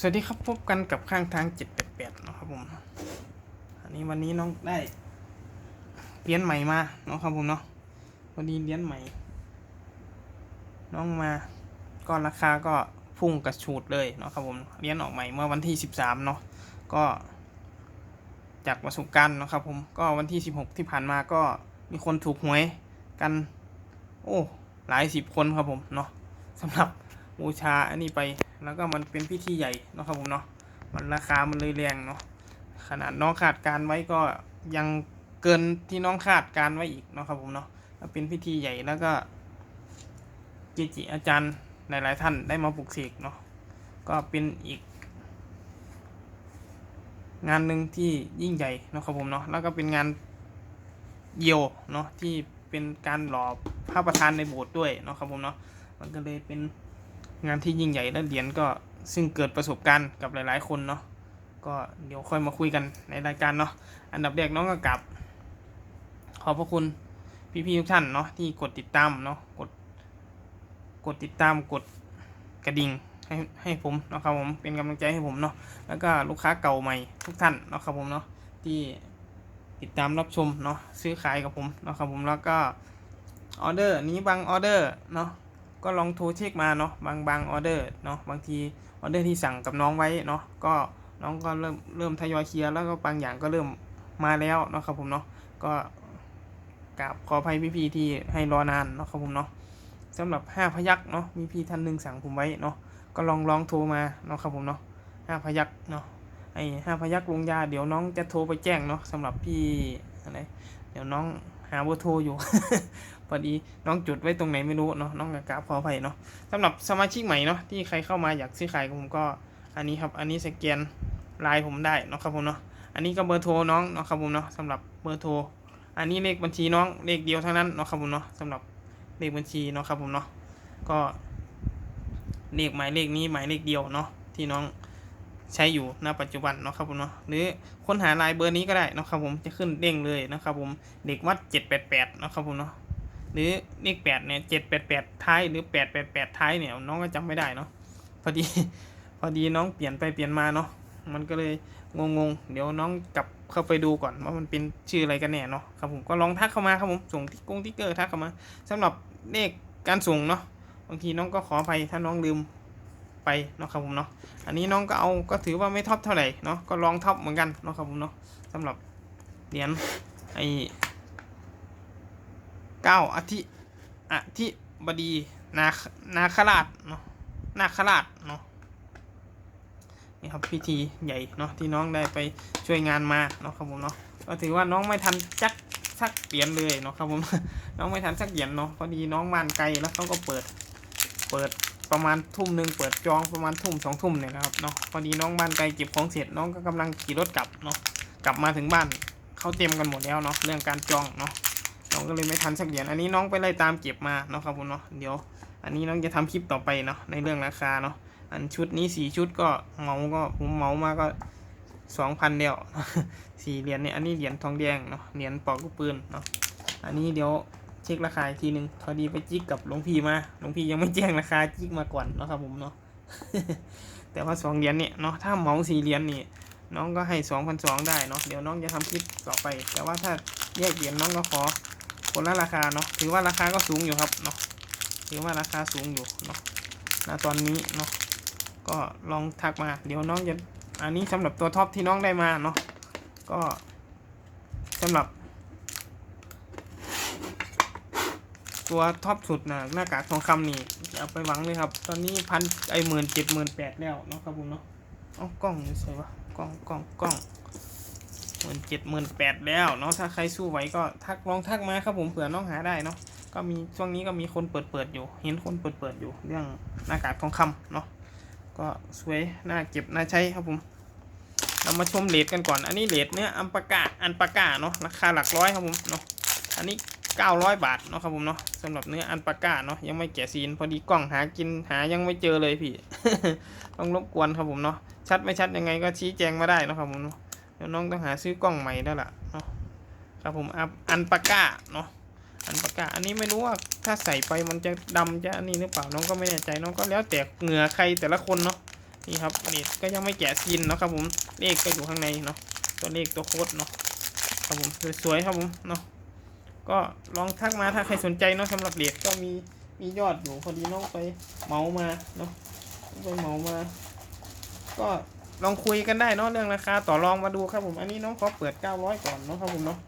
สวัสดีครับพบกันกับข้างทาง788นะครับผมอันนี้วันนี้น้องได้เหรียญใหม่มาเนาะครับผมเนาะวันนี้เหรียญใหม่ น้องมาก็ราคาก็พุ่งกระฉูดเลยเนาะครับผมเหรียญออกใหม่เมื่อวันที่13เนาะก็ จากประสบการณ์เนาะครับผมก็วันที่16ที่ผ่านมาก็มีคนถูกหวยกัน โอ้หลายสิบคนครับผมเนาะสำหรับบูชาอันนี้ไป แล้วก็มันเป็นพิธีใหญ่เนาะครับผมเนาะมันราคามันเลยแรงเนาะขนาดน้องคาดการไว้ก็ยังเกินที่น้องคาดการไว้อีกเนาะครับผมเนาะแล้วเป็นพิธีใหญ่แล้วก็เกจิอาจารย์หลายๆท่านได้มาปลุกเสกเนาะก็เป็นอีก งานหนึ่งที่ยิ่งใหญ่เนาะครับผมเนาะแล้วก็เป็นงานเยียวเนาะที่เป็นการหล่อพระประธานในโบสถ์ด้วยเนาะครับผมเนาะมันก็เลยเป็น งานที่ยิ่งใหญ่และเหรียญก็ซึ่งเกิดประสบการณ์กับหลาย ๆ คนเนาะก็เดี๋ยวค่อยมาคุยกันในรายการเนาะอันดับแรกน้องก็กลับ ขอบพระคุณพี่ๆทุกท่านเนาะที่กดติดตามเนาะกดกดติดตามกดกระดิ่งให้ให้ผมเนาะครับผมเป็นกำลังใจให้ผมเนาะแล้วก็ลูกค้าเก่าใหม่ทุกท่านเนาะครับผมเนาะที่ติดตามรับชมเนาะซื้อขายกับผมเนาะครับผมแล้วก็ออเดอร์นี้บางออเดอร์เนาะ ก็ลองโทรเช็คมาเนาะบางบางออเดอร์เนาะบางทีออเดอร์ที่สั่งกับน้องไว้เนาะก็น้องก็เริ่มเริ่มทยอยเคลียร์แล้วก็บางอย่างก็เริ่มมาแล้วเนาะครับผมเนาะก็กราบขออภัยพี่ๆที่ให้รอนานเนาะครับผมเนาะสำหรับห้าพยักเนาะมีพี่ท่านหนึ่งสั่งผมไว้เนาะก็ลองลองโทรมาเนาะครับผมเนาะห้าพยักเนาะไอห้าพยักลงยาเดี๋ยวน้องจะโทรไปแจ้งเนาะสำหรับพี่อะไรเดี๋ยวน้อง หาเบอร์โทรอยู่ พอดีน้องจุดไว้ตรงไหนไม่รู้เนาะน้องกราบขออภัยเนาะสำหรับสมาชิกใหม่เนาะที่ใครเข้ามาอยากซื้อขายกับผมก็อันนี้ครับอันนี้สแกนไลน์ผมได้เนาะครับผมเนาะอันนี้ก็เบอร์โทรน้องเนาะครับผมเนาะสำหรับเบอร์โทรอันนี้เลขบัญชีน้องเลขเดียวเท่านั้นเนาะครับผมเนาะสำหรับเลขบัญชีเนาะครับผมเนาะก็เลขหมายเลขนี้หมายเลขเดียวเนาะที่น้อง ใช้อยู่ณปัจจุบันเนาะครับผมเนาะหรือค้นหาลายเบอร์นี้ก็ได้เนาะครับผมจะขึ้นเด้งเลยนะครับผมเด็กวัดเจ็ดแปดแปดนาะครับผมเนาะหรือเลขแปดเนี่ยเจ็ดแปดแปดท้ายหรือแปดแปดแปดท้ายเนี่ยน้องก็จำไม่ได้เนาะพอดีพอดีน้องเปลี่ยนไปเปลี่ยนมาเนาะมันก็เลยงงๆเดี๋ยวน้องกลับเข้าไปดูก่อนว่ามันเป็นชื่ออะไรกันแน่เนาะครับผมก็ลองทักเข้ามาครับผมส่งที่กงที่เกอร์ทักเข้ามาสำหรับเลขการส่งเนาะบางทีน้องก็ขออภัยถ้าน้องลืม ไปเนาะครับผมเนาะอันนี้น้องก็เอาก็ถือว่าไม่ท็อปเท่าไหร่เนาะก็ลองท็อปเหมือนกันเนาะครับผมเนาะสำหรับเหรียญไอเก้าอธิอธิบดีนานาคราชเนาะนาคราชเนาะนี่ครับพิธีใหญ่เนาะที่น้องได้ไปช่วยงานมาเนาะครับผมเนาะก็ถือว่าน้องไม่ทันจักสักเหรียญเลยเนาะครับผมน้องไม่ทันสักเหรียญเนาะพอดีน้องบ้านไกลแล้วเขาก็เปิด เปิด ประมาณทุ่มหนึ่งเปิดจองประมาณทุ่มสองทุ่มเนี่ยนะครับเนาะพอดีน้องบ้านไกลเก็บของเสร็จน้องก็กำลังขี่รถกลับเนาะกลับมาถึงบ้านเขาเตรียมกันหมดแล้วเนาะเรื่องการจองเนาะน้องก็เลยไม่ทันสักเหรียญอันนี้น้องไปไล่ตามเก็บมาเนาะครับผมเนาะเดี๋ยว อันนี้น้องจะทำคลิปต่อไปเนาะในเรื่องราคาเนาะอันชุดนี้สี่ชุดก็เมาก็ผมเมามาก็สองพันเดียวสี่เหรียญเนี่ยอันนี้เหรียญทองแดงเนาะเหรียญปอกลูกปืนเนาะอันนี้เดี๋ยว เช็คราคาอีกทีหนึ่งพอดีไปจิกกับหลวงพี่มาหลวงพี่ยังไม่แจ้งราคาจิกมาก่อนเนาะครับผมเนาะแต่ว่าสองเหรียญเนี่ยเนาะถ้าเหมาสี่เหรียญนี่น้องก็ให้สองพันสองได้เนาะเดี๋ยวน้องจะทำคลิปต่อไป แต่ว่าถ้าแยกเหรียญน้องก็ขอคนละราคาเนาะถือว่าราคาก็สูงอยู่ครับเนาะถือว่าราคาสูงอยู่เนาะณตอนนี้เนาะก็ลองทักมา เดี๋ยวน้องจะอันนี้สำหรับตัวท็อปที่น้องได้มาเนาะก็สำหรับ ตัวท็อปสุดนะหน้ากากทองคำนี่เอาไปหวังเลยครับ ตอนนี้พันไอหมื่นเจ็ดหมื่นแปดแล้วเนาะครับผมเนาะเอากล้องอยู่ใส่วะกล้องกล้องกล้องหมื่นเจ็ดหมื่นแปดแล้วเนาะถ้าใครสู้ไหวก็ทักลองทักมาครับผมเผื่อน้องหาได้เนาะก็มีช่วงนี้ก็มีคนเปิดเปิดอยู่ เห็นคนเปิดเปิดอยู่ เรื่องหน้ากากทองคำเนาะก็สวยน่าเก็บน่าใช้ครับผมเรามาชมเลทกันก่อน อันนี้เลทเนื้ออัมปากาอันปากาเนาะราคาหลักร้อยครับผมเนาะอันนี้ 900 บาทเนาะครับผมเนาะสำหรับเนื้ออันปาก้าเนาะยังไม่แกะซีนพอดีกล้องหากินหายังไม่เจอเลยพี่ ต้องรบกวนครับผมเนาะชัดไม่ชัดยังไงก็ชี้แจงมาได้เนาะครับผมเนาะเดี๋ยวน้องต้องหาซื้อกล้องใหม่แล้วล่ะเนาะครับผมอันอันปาก้าเนาะอันปาก้าอันนี้ไม่รู้ว่าถ้าใส่ไปมันจะดำจะอันนี้หรือเปล่าน้องก็ไม่แน่ใจน้องก็แล้วแต่เหงื่อใครแต่ละคนเนาะนี่ครับเลขก็ยังไม่แกะซีนเนาะครับผมเลขก็อยู่ข้างในเนาะตัวเลขตัวโค้ดเนาะครับผมสวยๆครับผมเนาะ ก็ลองทักมาถ้าใครสนใจเนาะสำหรับเลขก็มีมียอดอยู่พอดีน้องไปเมามาเนาะไปเมามา ก็ลองคุยกันได้เนาะเรื่องราคาต่อรองมาดูครับผมอันนี้น้องขอเปิด900ก่อนเนาะครับผมเนาะ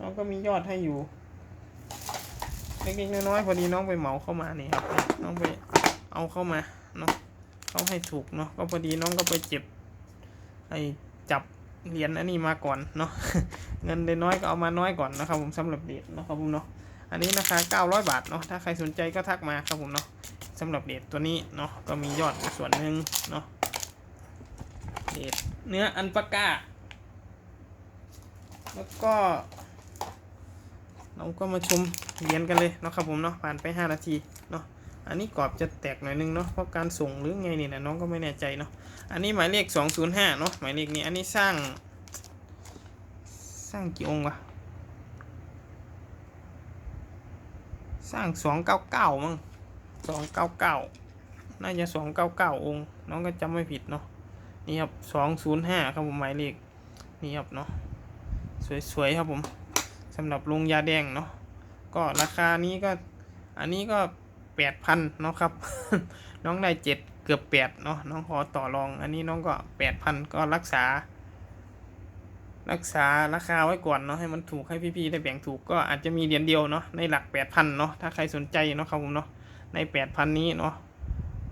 น้องก็มียอดให้อยู่เล็กๆน้อยๆพอดีน้องไปเหมาเข้ามานี่ครับน้องไปเอาเข้ามาเนาะเขาให้ถูกเนาะก็พอดีน้องก็ไปเจ็บไอ้จับ เหรียญอันนี้มาก่อนเนาะเงินได้น้อยก็เอามาน้อยก่อนนะครับผมสำหรับเดทเนะครับผมเนาะอันนี้ราคา900 บาทเนาะถ้าใครสนใจก็ทักมาครับผมเนาะสำหรับเดทตัวนี้เนาะก็มียอดส่วนหนึ่งเนาะเดทเนื้ออันปาก้า แล้วก็ เราก็มาชมเหรียญกันเลยเนาะครับผมเนาะผ่านไป 5 นาที อันนี้กรอบจะแตกหน่อยนึงเนาะเพราะการส่งหรือไงเนี่ยนะน้องก็ไม่แน่ใจเนาะอันนี้หมายเลข 205เนาะหมายเลขนี้อันนี้สร้าง สร้างกี่องค์วะสร้าง 299 มั้ง299 น่าจะ 299 องค์ น้องก็จำไม่ผิดเนาะนี่ครับ 205 ครับผมหมายเลขนี่ครับเนาะสวยๆครับผมสำหรับลุงยาแดงเนาะก็ราคานี้ก็อันนี้ก็ แปดพันเนาะครับ น้องได้เจ็ดเกือบแปดเนาะน้องขอต่อรอง อันนี้น้องก็แปดพันก็รักษา รักษาราคาไว้ก่อนเนาะให้มันถูกให้พี่ๆได้แบ่งถูกก็อาจจะมีเหรียญเดียวเนาะในหลักแปดพันเนาะถ้าใครสนใจเนาะครับผมเนาะในแปดพันนี้เนาะ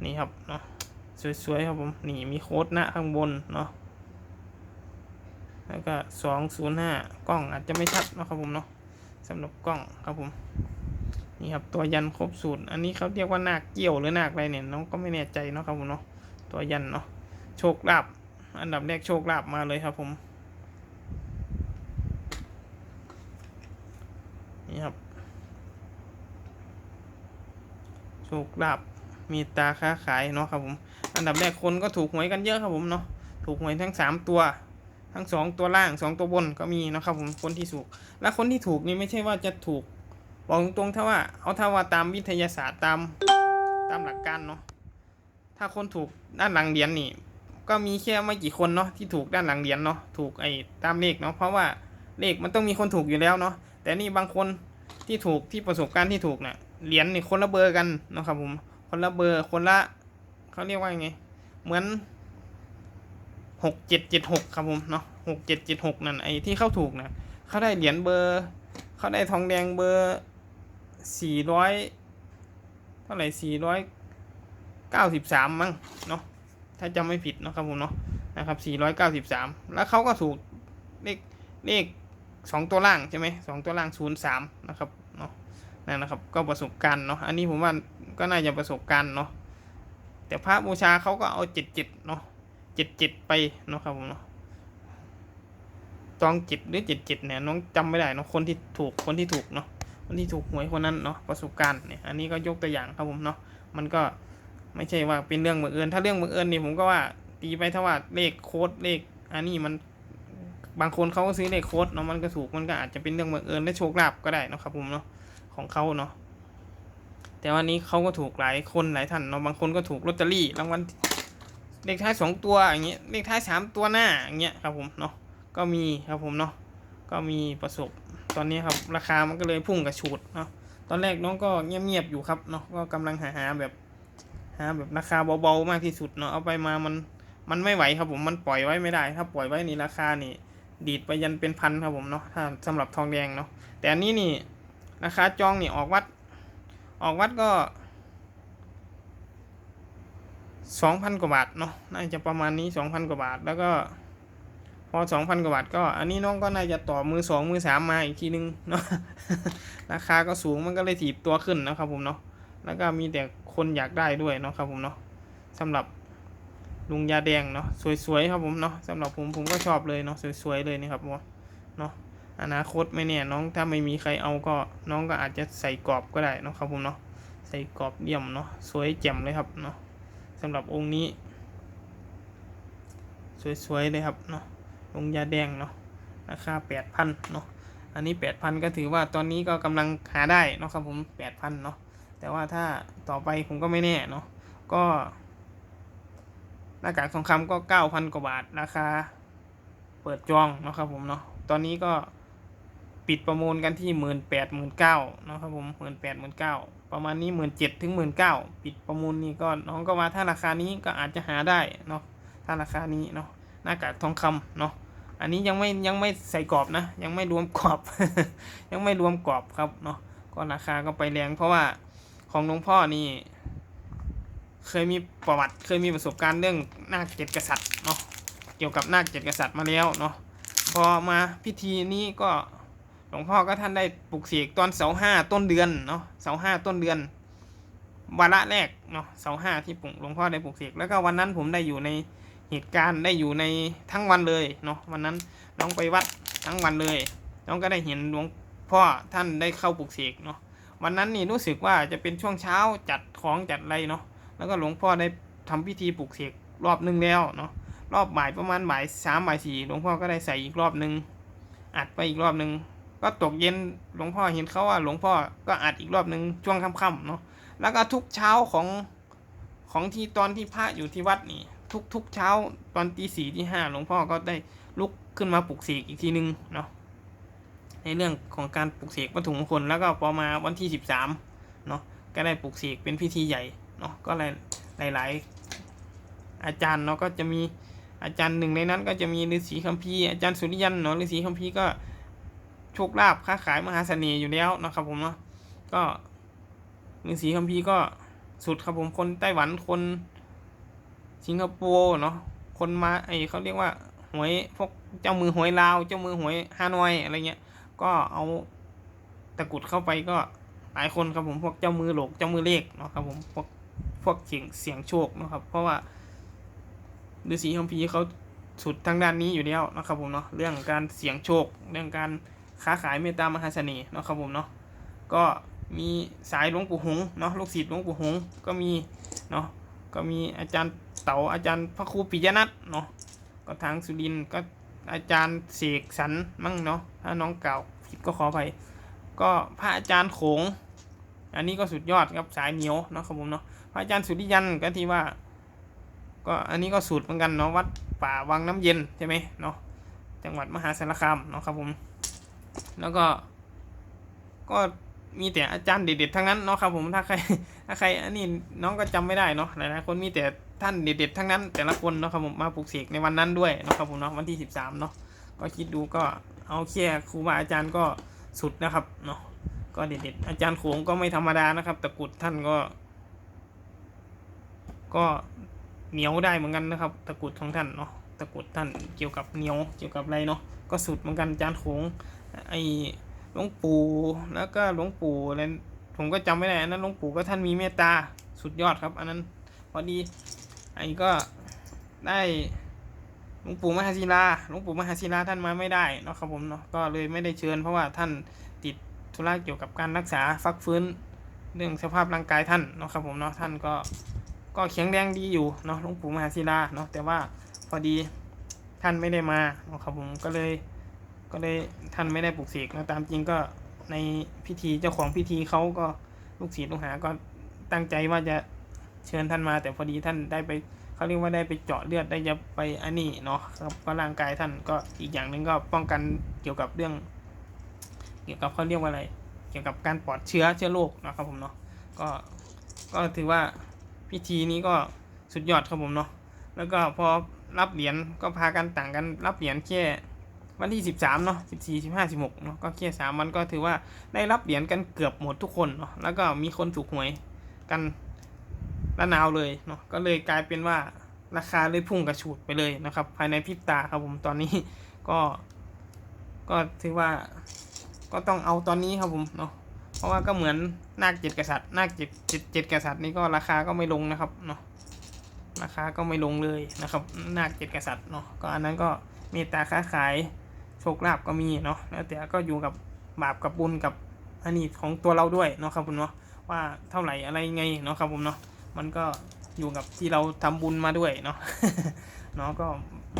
นี่ครับเนาะสวยๆครับผมนี่มีโค้ดหน้าข้างบนเนาะแล้วก็สองศูนย์ห้ากล้องอาจจะไม่ชัดเนาะครับผมเนาะสำหรับกล้องครับผม นี่ครับตัวยันครบสูตร อันนี้เขาเรียกว่านาคเกี่ยวหรือนาคอะไรเนี่ยน้องก็ไม่แน่ใจเนาะครับผมเนาะตัวยันเนาะโชคลาภอันดับแรกโชคลาภมาเลยครับผมนี่ครับโชคลาภมีตาค้าขายเนาะครับผมอันดับแรกคนก็ถูกหวยกันเยอะครับผมเนาะถูกหวยทั้งสามตัวทั้งสองตัวล่างสองตัวบนก็มีนะครับผมคนที่ถูก และคนที่ถูกนี่ไม่ใช่ว่าจะถูก บอกตรงๆถ้าว่าเอาถ้าว่าตามวิทยาศาสตร์ตามตามหลักการเนาะถ้าคนถูกด้านหลังเหรียญนี่ ก็มีแค่ไม่กี่คนเนาะที่ถูกด้านหลังเหรียญเนาะถูกไอ้ตามเลขเนาะเพราะว่าเลขมันต้องมีคนถูกอยู่แล้วเนาะแต่นี่บางคนที่ถูกที่ประสบการณ์ที่ถูกเนะ่ะเหรียญนี่คนละเบอร์กันนะครับผมคนละเบอร์คนละเขาเรียกว่าไง เหมือนหกเจ็ดเจ็ดหกครับผมเนาะหกเจ็ดเจ็ดหกนั่นไอ้ที่เข้าถูกนะเขาได้เหรียญเบอร์เขาได้ทองแดงเบอร์ สี่ร้อยเท่าไหร่สี่ร้อยเก้าสิบสามมั้งเนาะถ้าจำไม่ผิดเนาะครับผมเนาะนะครับสี่ร้อยเก้าสิบสามแล้วเขาก็ถูกเลขเลขสองตัวล่างใช่ไหมสองตัวล่างศูนย์สามนะครับเนาะนั่นนะครับก็ประสบการณ์เนาะอันนี้ผมว่าก็น่าจะประสบการณ์เนาะแต่พระบูชาเขาก็เอาเจ็ดเจ็ดเนาะเจ็ดเจ็ดไปเนาะครับผมเนาะตองเจ็ดหรือเจ็ดเจ็ดเนี่ยน้องจำไม่ได้เนาะคนที่ถูกคนที่ถูกเนาะ คนที่ถูกหวยคนนั้นเนาะประสบการณ์เนี่ยอันนี้ก็ยกตัวอย่างครับผมเนาะมันก็ไม่ใช่ว่าเป็นเรื่องบังเอิญถ้าเรื่องบังเอิญนี่ผมก็ว่าตีไปถ้าว่าเลขโค้ดเลข อันนี้มันบางคนเขาก็ซื้อเลขโค้ดเนาะมันก็ถูกมันก็อาจจะเป็นเรื่องบังเอิญและโชคลาภก็ได้นะครับผมเนาะของเขาเนาะแต่วันนี้เขาก็ถูกหลายคนหลายท่านเนาะบางคนก็ถูกลอตเตอรี่รางวัลเลขท้ายสองตัวอย่างเงี้ยเลขท้ายสามตัวหน้าอย่างเงี้ยครับผมเนาะก็มีครับผมเนาะก็มีประสบ ตอนนี้ครับราคามันก็เลยพุ่งกระฉูดเนาะตอนแรกน้องก็เงียบๆอยู่ครับเนาะก็กำลังหาหาแบบหาแบบราคาเบาๆมากที่สุดเนาะเอาไปมามันมันไม่ไหวครับผมมันปล่อยไว้ไม่ได้ ถ้าปล่อยไว้นี่ราคานี่ ดีดไปยันเป็นพันครับผมเนาะถ้าสำหรับทองแดงเนาะแต่อันนี้นี่ราคาจองนี่ออกวัด ออกวัดก็สองพันกว่าบาทเนาะน่าจะประมาณนี้สองพันกว่าบาทแล้วก็ อสองพันกว่าบาทก็ อันนี้น้องก็น่าจะต่อมือสองมือสามมาอีกทีนึงเนาะราคาก็สูงมันก็เลยถีบตัวขึ้นนะครับผมเนาะแล้วก็มีแต่คนอยากได้ด้วยเนาะครับผมเนาะสำหรับลุงยาแดงเนาะสวยๆครับผมเนาะสำหรับผมผมก็ชอบเลยเนาะสวยๆเลยนี่ครับผมเนาะอนาคตไม่แน่น้องถ้าไม่มีใครเอาก็น้องก็อาจจะใส่กรอบก็ได้นะครับผมเนาะใส่กรอบเยี่ยมเนาะสวยแจ่มเลยครับเนาะสำหรับองค์นี้ สวยๆเลยครับเนาะ องยาแดงเนาะราคาแปดพันเนาะอันนี้แปดพันก็ถือว่าตอนนี้ก็กำลังหาได้เนาะครับผมแปดพันเนาะแต่ว่าถ้าต่อไปผมก็ไม่แน่เนาะก็หน้ากากทองคำก็เก้าพันกว่าบาทราคาเปิดจองเนาะครับผมเนาะตอนนี้ก็ปิดประมูลกันที่หมื่นแปดหมื่นเก้านาะครับผมหมื่นแปดหมื่นเก้าประมาณนี้หมื่นเจ็ดถึงหมื่นเก้าปิดประมูลนี่ก็น้องก็มาถ้าราคานี้ก็อาจจะหาได้เนาะถ้าราคานี้เนาะหน้ากากทองคำเนาะ อันนี้ยังไม่ยังไม่ใส่กรอบนะ ยังไม่รวมกรอบ ยังไม่รวมกรอบครับเนาะก็ราคาก็ไปแรงเพราะว่าของหลวงพ่อนี่เคยมีประวัติเคยมีประสบการณ์เรื่องนาคเจ็ดกษัตริย์เนาะเกี่ยวกับนาคเจ็ดกษัตริย์มาแล้วเนาะพอมาพิธีนี้ก็หลวงพ่อก็ท่านได้ปลุกเสกตอนเสาห้าต้นเดือนเนาะเสาห้าต้นเดือนวาระแรกเนาะเสาห้าที่หลวงพ่อได้ปลุกเสกแล้วก็วันนั้นผมได้อยู่ใน เหตุการณ์ได้อยู่ในทั้งวันเลยเนาะวันนั้นน้องไปวัดทั้งวันเลย น้องก็ได้เห็นหลวงพ่อท่านได้เข้าปลุกเสกเนาะวันนั้นนี่รู้สึกว่าจะเป็นช่วงเช้าจัดของจัดอะไรเนาะแล้วก็หลวงพ่อได้ทำพิธีปลุกเสกรอบหนึ่งแล้วเนาะรอบบ่ายประมาณบ่ายสามบ่ายสี่หลวงพ่อก็ได้ใส่อีกรอบหนึ่งอัดไปอีกรอบหนึ่งก็ตกเย็นหลวงพ่อเห็นเขาว่าหลวงพ่อก็อัดอีกรอบหนึ่งช่วงค่ำๆเนาะแล้วก็ทุกเช้าของของที่ตอนที่พระอยู่ที่วัดนี่ ทุกทุกเช้าตอนตีสี่ที่ห้าหลวงพ่อก็ได้ลุกขึ้นมาปลุกเสกอีกทีหนึ่งเนาะในเรื่องของการปลุกเสกวัตถุมงคลแล้วก็พอมาวันที่สิบสามเนาะก็ได้ปลุกเสกเป็นพิธีใหญ่เนาะก็หลายหลายๆอาจารย์เนาะก็จะมีอาจารย์หนึ่งในนั้นก็จะมีฤาษีคัมภีร์อาจารย์สุริยันเนาะฤาษีคัมภีร์ก็โชคลาภค้าขายมหาเสน่ห์อยู่แล้วนะครับผมเนาะก็ฤาษีคัมภีร์ก็สุดครับผมคนไต้หวันคน สิงคโปร์เนาะคนมาไอเขาเรียกว่าหวยพวกเจ้ามือหวยลาวเจ้ามือหวยฮานอยอะไรเงี้ยก็เอาตะกรุดเข้าไปก็หลายคนครับผมพวกเจ้ามือหลกเจ้ามือเลขเนาะครับผมพวกพวกเสียงเสียงโชคนะครับ เพราะว่าฤาษีคัมภีร์เขาสุดทางด้านนี้อยู่แล้วนะครับผมเนาะเรื่องการเสียงโชค เรื่องการค้าขายเมตตามหาเสน่ห์เนาะครับผมเนาะก็มีสายหลวงปู่หงเนาะลูกศิษย์หลวงปู่หงก็มีเนาะก็มีอาจารย์ เตาอาจารย์พระครูปิยนัทเนาะก็ทางสุรินก็อาจารย์เสกสรรมั่งเนาะถ้าน้องเก่าผิดก็ขอไปก็พระอาจารย์โขง อันนี้ก็สุดยอดครับสายเหนียวเนาะครับผมเนาะพระอาจารย์สุริยันก็ที่ว่า ก็อันนี้ก็สูตรเหมือนกันเนาะวัดป่าวังน้ำเย็นใช่ไหมเนาะจังหวัดมหาสารคามเนาะครับผม แล้วก็ ก็มีแต่อาจารย์เด็ดๆทั้งนั้นเนาะครับผมถ้าใคร ถ้าใครอันนี้น้องก็จำไม่ได้เนาะหลายๆคนมีแต่ท่านเด็ดๆทั้งนั้น แต่ละคนเนาะครับผมมาปลูกเสกในวันนั้นด้วยเนาะครับผมเนาะวันที่สิบสามเนาะก็คิดดูก็เอาแค่ครูบาอาจารย์ก็สุดนะครับเนาะก็เด็ดๆอาจารย์โขงก็ไม่ธรรมดานะครับตะกรุดท่านก็ ก็เหนียวได้เหมือนกันนะครับ ตะกรุดของท่านเนาะตะกรุดท่านเกี่ยวกับเหนียวเกี่ยวกับอะไรเนาะก็สุดเหมือนกันอาจารย์โขงไอหลวงปู่แล้วก็หลวงปู่อะไร ผมก็จำไม่ได้อันนั้นหลวงปู่ก็ท่านมีเมตตาสุดยอดครับ อันนั้นพอดีไอ้ก็ได้หลวงปู่มหาศิลาหลวงปู่มหาศิลาท่านมาไม่ได้เนาะครับผมเนาะก็เลยไม่ได้เชิญ เพราะว่าท่านติดธุระเกี่ยวกับการรักษาฟักฟื้นเรื่องสภาพร่างกายท่านเนาะครับผมเนาะท่านก็ก็แข็งแรงดีอยู่เนาะหลวงปู่มหาศิลาเนาะแต่ว่าพอดีท่านไม่ได้มาเนาะครับผมก็เลยก็เลยท่านไม่ได้ปลุกเสกนะตามจริงก็ ในพิธีเจ้าของพิธีเขาก็ลูกศิษย์ลูกหาก็ตั้งใจว่าจะเชิญท่านมา แต่พอดีท่านได้ไปเขาเรียกว่าได้ไปเจาะเลือดได้จะไปอันนี้เนาะครับก็ร่างกายท่านก็อีกอย่างหนึ่งก็ป้องกันเกี่ยวกับเรื่อง เกี่ยวกับเขาเรียกว่าอะไร เกี่ยวกับการปลอดเชื้อเชื้อโรคนะครับผมเนาะก็ก็ถือว่าพิธีนี้ก็สุดยอดครับผมเนาะแล้วก็พอรับเหรียญก็พากันต่างกันรับเหรียญแค่ วันที่ 13เนาะ14 15 16เนาะก็แค่3วันก็ถือว่าได้รับเหรียญกันเกือบหมดทุกคนเนาะแล้วก็มีคนถูกหวยกันระนาวเลยเนาะก็เลยกลายเป็นว่าราคาเลยพุ่งกระฉูดไปเลยนะครับ ภายในพริบตาครับผมตอนนี้ก็ก็ถือว่าก็ต้องเอาตอนนี้ครับผมเนาะเพราะว่าก็เหมือนนาคเจ็ดกษัตริย์นาคเจ็ดเจ็ดเจ็ดกษัตริย์นี่ก็ราคาก็ไม่ลงนะครับเนาะราคาก็ไม่ลงเลยนะครับนาคเจ็ดกษัตริย์เนาะก็อันนั้นก็มตตาค้าขาย โชคลาภก็มีเนาะแล้วแต่ก็อยู่กับบาปกับบุญกับอันนี้ของตัวเราด้วยเนาะครับผมเนาะว่าเท่าไหร่อะไรไงเนาะครับผมเนาะมันก็อยู่กับที่เราทำบุญมาด้วยเนาะเนาะก็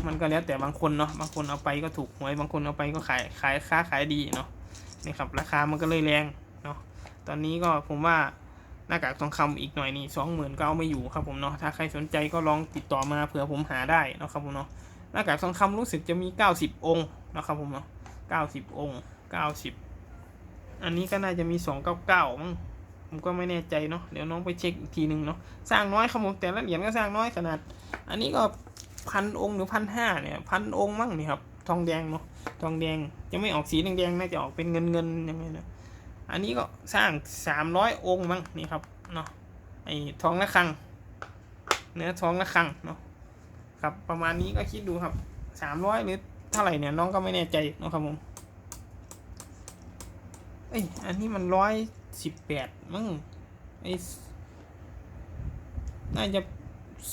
มันก็แล้วแต่บางคนเนาะบางคนเอาไปก็ถูกหวยบางคนเอาไปก็ขายขายค้าขายดีเนาะนี่ครับราคามันก็เลยแรงเนาะตอนนี้ก็ผมว่าหน้ากากทองคำอีกหน่อยนี่สองหมื่นก็เอาไม่อยู่ครับผมเนาะถ้าใครสนใจก็ลองติดต่อมาเผื่อผมหาได้เนาะครับผมเนาะ หน้ากากทองคำรู้สึกจะมีเก้าสิบองค์นะครับผมเนาะเก้าสิบองค์เก้าสิบอันนี้ก็น่าจะมีสองเก้าเก้ามั้งผมก็ไม่แน่ใจเนาะเดี๋ยวน้องไปเช็คอีกทีหนึ่งเนาะสร้างน้อยครับผมแต่ละเหรียญก็สร้างน้อยขนาด อันนี้ก็พันองค์หรือพันห้าเนี่ยพันองค์มั้งนี่ครับทองแดงเนาะทองแดงจะไม่ออกสีแดงๆน่าจะออกเป็นเงินเงินยังไงนะอันนี้ก็สร้างสามร้อยองค์มั้งนี่ครับเนาะไอ้ทองระฆัง เนื้อทองระฆังเนาะ ครับ ประมาณนี้ก็คิดดูครับสามร้อยหรือเท่าไหร่เนี่ยน้องก็ไม่แน่ใจนะครับผมเอ้ยอันนี้มันร้อยสิบแปดมั้งไอ้น่าจะ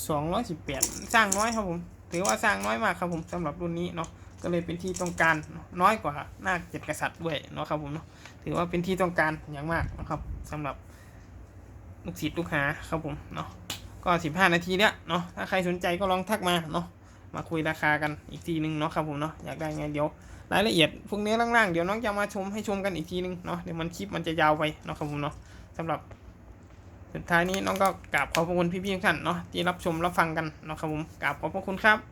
สองร้อยสิบแปดสร้างน้อยครับผมถือว่าสร้างน้อยมากครับผมสำหรับรุ่นนี้เนาะก็เลยเป็นที่ต้องการน้อยกว่านาเจ็ดกษัตริย์ด้วยเนาะครับผมเนาะถือว่าเป็นที่ต้องการอย่างมากนะครับสำหรับลูกศิษย์ลูกหาครับผมเนาะ ก็สิบห้านาทีเนี้ยเนาะถ้าใครสนใจก็ลองทักมาเนาะมาคุยราคากันอีกทีนึงเนาะครับผมเนาะอยากได้ไงเดี๋ยวรายละเอียดพวกนี้ล่างๆเดี๋ยวน้องจะมาชมให้ชมกันอีกทีนึงเนาะเดี๋ยวมันคลิปมันจะยาวไปเนาะครับผมเนาะสำหรับสุดท้ายนี้น้องก็กราบขอบพระคุณพี่ๆทุกท่านเนาะที่รับชมรับฟังกันเนาะครับผมกราบขอบพระคุณครับ